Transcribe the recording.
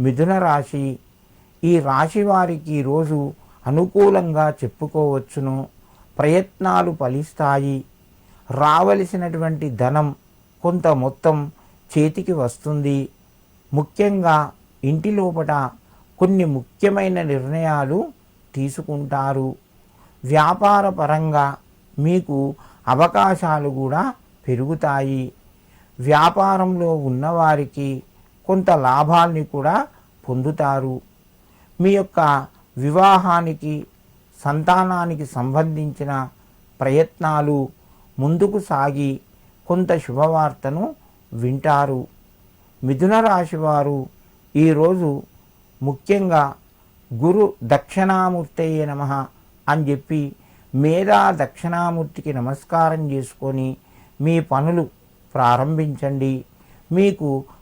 మిథున రాశి. ఈ రాశి వారికి ఈరోజు అనుకూలంగా చెప్పుకోవచ్చును. ప్రయత్నాలు ఫలిస్తాయి. రావలసినటువంటి ధనం కొంత మొత్తం చేతికి వస్తుంది. ముఖ్యంగా ఇంటి లోపల కొన్ని ముఖ్యమైన నిర్ణయాలు తీసుకుంటారు. వ్యాపార పరంగా మీకు అవకాశాలు కూడా పెరుగుతాయి. వ్యాపారంలో ఉన్నవారికి కొంత లాభాల్ని కూడా పొందుతారు. మీ యొక్క వివాహానికి సంతానానికి సంబంధించిన ప్రయత్నాలు ముందుకు సాగి కొంత శుభవార్తను వింటారు. మిథున రాశి వారు ఈరోజు ముఖ్యంగా గురు దక్షిణామూర్తయ్య నమ అని చెప్పి మేధా దక్షిణామూర్తికి నమస్కారం చేసుకొని మీ పనులు ప్రారంభించండి. మీకు